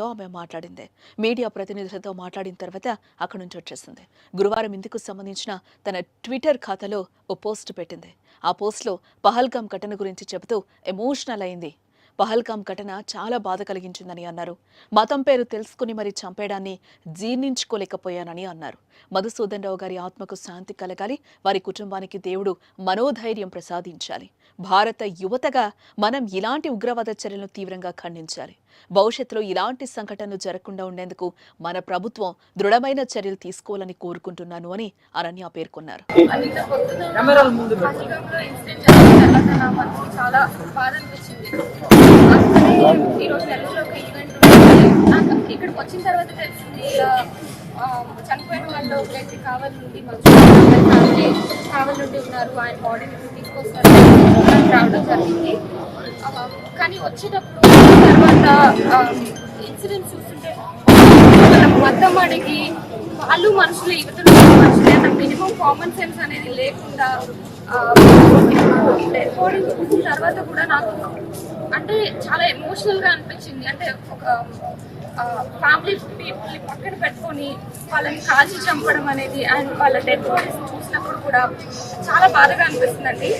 ఆమె మాట్లాడింది. మీడియా ప్రతినిధులతో మాట్లాడిన తర్వాత అక్కడి నుంచి వచ్చేసింది. గురువారం ఇందుకు సంబంధించిన తన ట్విట్టర్ ఖాతాలో ఓ పోస్ట్ పెట్టింది. ఆ పోస్ట్లో పహల్గాం ఘటన గురించి చెబుతూ ఎమోషనల్ అయింది. పహల్గాం ఘటన చాలా బాధ కలిగించిందని అన్నారు. మతం పేరు తెలుసుకుని మరి చంపేయడాన్ని జీర్ణించుకోలేకపోయానని అన్నారు. మధుసూదన్ రావు గారి ఆత్మకు శాంతి కలగాలి వారి కుటుంబానికి దేవుడు మనోధైర్యం ప్రసాదించాలి. భారత యువతగా మనం ఇలాంటి ఉగ్రవాద చర్యలను తీవ్రంగా ఖండించాలి. భవిష్యత్తులో ఇలాంటి సంఘటనలు జరగకుండా ఉండేందుకు మన ప్రభుత్వం దృఢమైన చర్యలు తీసుకోవాలని కోరుకుంటున్నాను అని అనన్య పేర్కొన్నారు. ఇక్కడికి వచ్చిన తర్వాత తెలిసింది చనిపోయిన వాళ్ళు కావాలి నుండి ఫ్యామిలీ కావాలి నుండి ఉన్నారు ఆయన బాడీని తీసుకొస్తారు రావడం జరిగింది Um, కానీ వచ్చేటప్పుడు తర్వాత um, ఇన్సిడెంట్స్ చూస్తుంటే మనం మతం అడిగి వాళ్ళు మనుషులు యువతలు మనుషులే అన్న మినిమం కామన్ సెన్స్ అనేది లేకుండా um, డెడ్ చూసిన తర్వాత కూడా నాకు అంటే చాలా ఎమోషనల్గా అనిపించింది. అంటే ఒక ఫ్యామిలీ పీపుల్ పక్కన పెట్టుకొని వాళ్ళని కాల్చి చంపడం అనేది అండ్ వాళ్ళ డెడ్ బాడీస్ చూసినప్పుడు కూడా చాలా బాధగా అనిపిస్తుందండి.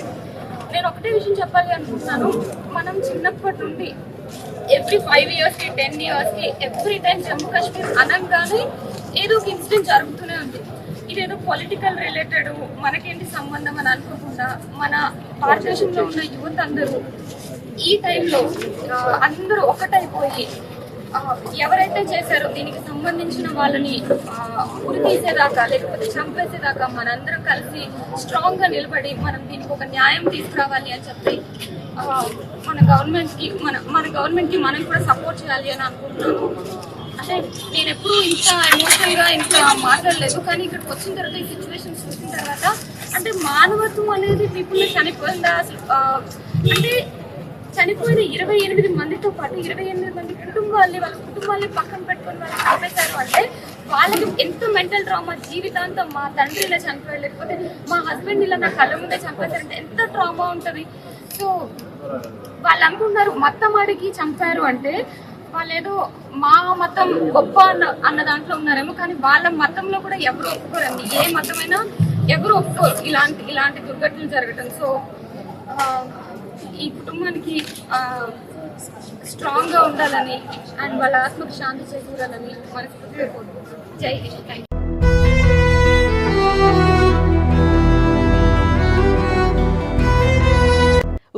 నేను ఒకటే విషయం చెప్పాలి అనుకుంటున్నాను. మనం చిన్నప్పటి నుండి ఎవ్రీ ఫైవ్ ఇయర్స్కి టెన్ ఇయర్స్కి ఎవ్రీ టైం జమ్మూ కాశ్మీర్ అనగానే ఏదో ఒక ఇన్సిడెంట్ జరుగుతూనే ఉంది. ఇదేదో పొలిటికల్ రిలేటెడ్ మనకేంటి సంబంధం అని అనుకోకుండా మన భారతదేశంలో ఉన్న యువత అందరూ ఈ టైంలో అందరూ ఒకటైపోయి ఎవరైతే చేశారో దీనికి సంబంధించిన వాళ్ళని ఆ, ఉరి తీసేదాకా లేకపోతే చంపేసేదాకా మనందరం కలిసి స్ట్రాంగ్గా నిలబడి మనం దీనికి ఒక న్యాయం తీసుకురావాలి అని చెప్పి మన గవర్నమెంట్కి మన మన గవర్నమెంట్కి మనం కూడా సపోర్ట్ చేయాలి అని అనుకుంటున్నాను అంటే నేను ఎప్పుడూ ఇంత ఎమోషనల్గా ఇంత మాట్లాడలేదు కానీ ఇక్కడికి వచ్చిన తర్వాత ఈ సిచ్యువేషన్ చూసిన తర్వాత అంటే మానవత్వం అనేది పీపుల్ చనిపోయిందా అసలు అంటే చనిపోయిన ఇరవై ఎనిమిది మందితో పాటు ఇరవై ఎనిమిది మంది కుటుంబాల్ని వాళ్ళ కుటుంబాల్ని పక్కన పెట్టుకొని వాళ్ళు చంపేశారు అంటే వాళ్ళకి ఎంత మెంటల్ ట్రామా జీవితాంతం మా తండ్రి ఇలా చనిపోయాడు లేకపోతే మా హస్బెండ్ ఇలా నా కళ్ళ ముందే చంపేశారంటే ఎంత ట్రామా ఉంటుంది? సో వాళ్ళు అనుకుంటున్నారు మతం అడిగి చంపారు అంటే వాళ్ళు ఏదో మా మతం గొప్ప అన్న అన్న దాంట్లో ఉన్నారేమో కానీ వాళ్ళ మతంలో కూడా ఎవరు ఒప్పుకోరండి. ఏ మతమైనా ఎవరు ఒప్పుకోరు ఇలాంటి ఇలాంటి దుర్ఘటనలు జరగటం. సో ఆ, ఈ కుటుంబానికి స్ట్రాంగ్గా ఉండాలని అండ్ వాళ్ళ ఆత్మకు శాంతి చేకూరాలని మనస్ఫూర్తిగా కోరుకుంటున్నాను. జై హింద్. థ్యాంక్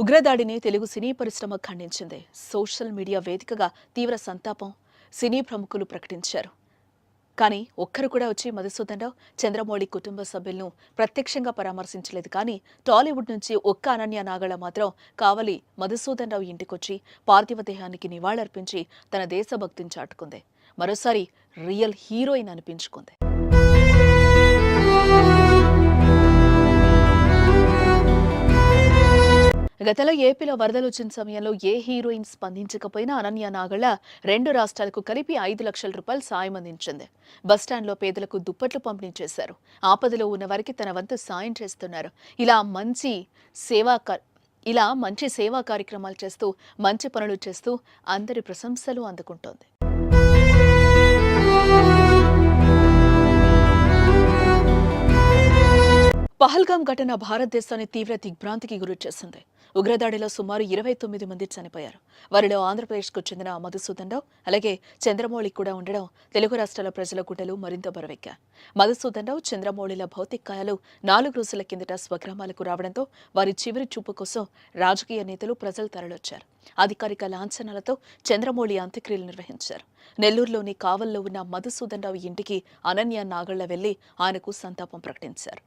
ఉగ్రదాడిని తెలుగు సినీ పరిశ్రమ ఖండించింది. సోషల్ మీడియా వేదికగా తీవ్ర సంతాపం సినీ ప్రముఖులు ప్రకటించారు. కానీ ఒక్కరు కూడా వచ్చి మధుసూదన్ రావు చంద్రమౌళి కుటుంబ సభ్యులను ప్రత్యక్షంగా పరామర్శించలేదు. కానీ టాలీవుడ్ నుంచి ఒక్క అనన్య నాగళ మాత్రం కావలి మధుసూదన్ రావు ఇంటికొచ్చి పార్థివ దేహానికి నివాళులర్పించి తన దేశభక్తిని చాటుకుంది. మరోసారి రియల్ హీరోయిన్ అనిపించుకుంది. గతంలో ఏపీలో వరదలు వచ్చిన సమయంలో ఏ హీరోయిన్ స్పందించకపోయినా అనన్య నాగళ్ళ రెండు రాష్ట్రాలకు కలిపి ఐదు లక్షల రూపాయలు సాయం అందించింది. బస్టాండ్లో పేదలకు దుప్పట్లు పంపిణీ చేశారు. ఆపదలో ఉన్న వారికి తన వంతు సాయం చేస్తున్నారు. ఇలా మంచి సేవా ఇలా మంచి సేవా కార్యక్రమాలు చేస్తూ మంచి పనులు చేస్తూ అందరి ప్రశంసలు అందుకుంటోంది. పహల్గాం ఘటన భారతదేశాన్ని తీవ్ర దిగ్భ్రాంతికి గురిచేసింది. ఉగ్రదాడిలో సుమారు ఇరవై తొమ్మిది మంది చనిపోయారు. వారిలో ఆంధ్రప్రదేశ్కు చెందిన మధుసూదన్ రావు అలాగే చంద్రమౌళి కూడా ఉండడం తెలుగు రాష్ట్రాల ప్రజల గుడ్డలు మరింత బరువెక్కాయి. మధుసూదన్ రావు చంద్రమౌళిల భౌతికాయాలు నాలుగు రోజుల కిందట స్వగ్రామాలకు రావడంతో వారి చివరి చూపు కోసం రాజకీయ నేతలు ప్రజలు తరలొచ్చారు. అధికారిక లాంఛనాలతో చంద్రమౌళి అంత్యక్రియలు నిర్వహించారు. నెల్లూరులోని కావల్లో ఉన్న మధుసూదన్ రావు ఇంటికి అనన్య నాగళ్ళ వెళ్ళి ఆయనకు సంతాపం ప్రకటించారు.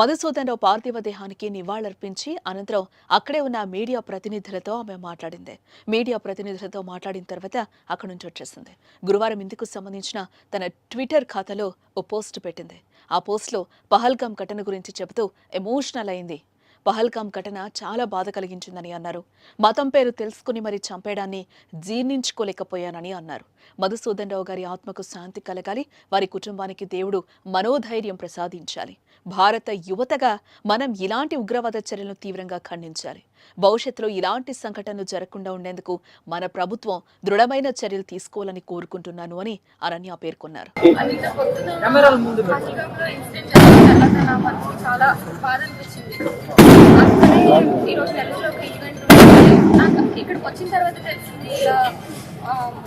మధుసూదన్ రావు పార్థివ దేహానికి నివాళులర్పించి అనంతరం అక్కడే ఉన్న మీడియా ప్రతినిధులతో ఆమె మాట్లాడింది. మీడియా ప్రతినిధులతో మాట్లాడిన తర్వాత అక్కడి నుంచి వచ్చేసింది. గురువారం ఇందుకు సంబంధించిన తన ట్విట్టర్ ఖాతాలో ఓ పోస్ట్ పెట్టింది. ఆ పోస్ట్లో పహల్గాం ఘటన గురించి చెబుతూ ఎమోషనల్ అయింది. పహల్గాం ఘటన చాలా బాధ కలిగించిందని అన్నారు. మతం పేరు తెలుసుకుని మరి చంపేయడాన్ని జీర్ణించుకోలేకపోయానని అన్నారు. మధుసూదన్ రావు గారి ఆత్మకు శాంతి కలగాలి. వారి కుటుంబానికి దేవుడు మనోధైర్యం ప్రసాదించాలి. భారత యువతగా మనం ఇలాంటి ఉగ్రవాద చర్యలను తీవ్రంగా ఖండించాలి. భవిష్యత్తులో ఇలాంటి సంఘటనలు జరగకుండా ఉండేందుకు మన ప్రభుత్వం దృఢమైన చర్యలు తీసుకోవాలని కోరుకుంటున్నాను అని అనన్య పేర్కొన్నారు. ఇక్కడికి వచ్చిన తర్వాత తెలిసింది ఇలా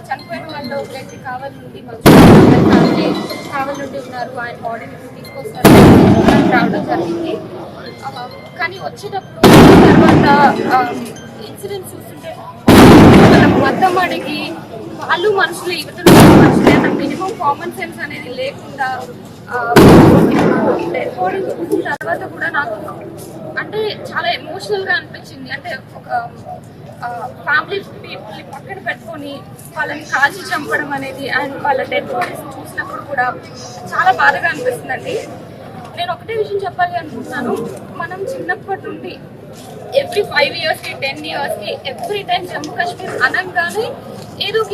చనిపోయిన వాళ్ళు ఒకటి కావాలి నుండి ఫ్యామిలీ కావాలి నుండి ఉన్నారు ఆయన బాడీని తీసుకొస్తారు రావడం జరిగింది. కానీ వచ్చేటప్పుడు తర్వాత ఇన్సిడెంట్ చూస్తుంటే మనం మొత్తం అడిగి వాళ్ళు మనుషులు యువతలు మనుషులే అన్న మినిమం కామన్ సెన్స్ అనేది లేకుండా రికార్డింగ్ చూసిన తర్వాత కూడా నాకు అంటే చాలా ఎమోషనల్గా అనిపించింది. అంటే ఒక ఫ్యామిలీ పీపుల్ని పక్కన పెట్టుకొని వాళ్ళని కాల్చి చంపడం అనేది అండ్ వాళ్ళ డెడ్ బాడీస్ చూసినప్పుడు కూడా చాలా బాధగా అనిపిస్తుందండి. నేను ఒకటే విషయం చెప్పాలి అనుకుంటున్నాను. మనం చిన్నప్పటి నుండి ఎవ్రీ ఫైవ్ ఇయర్స్కి టెన్ ఇయర్స్కి ఎవ్రీ టైం జమ్మూ కాశ్మీర్ అనగానే ఏదో ఒక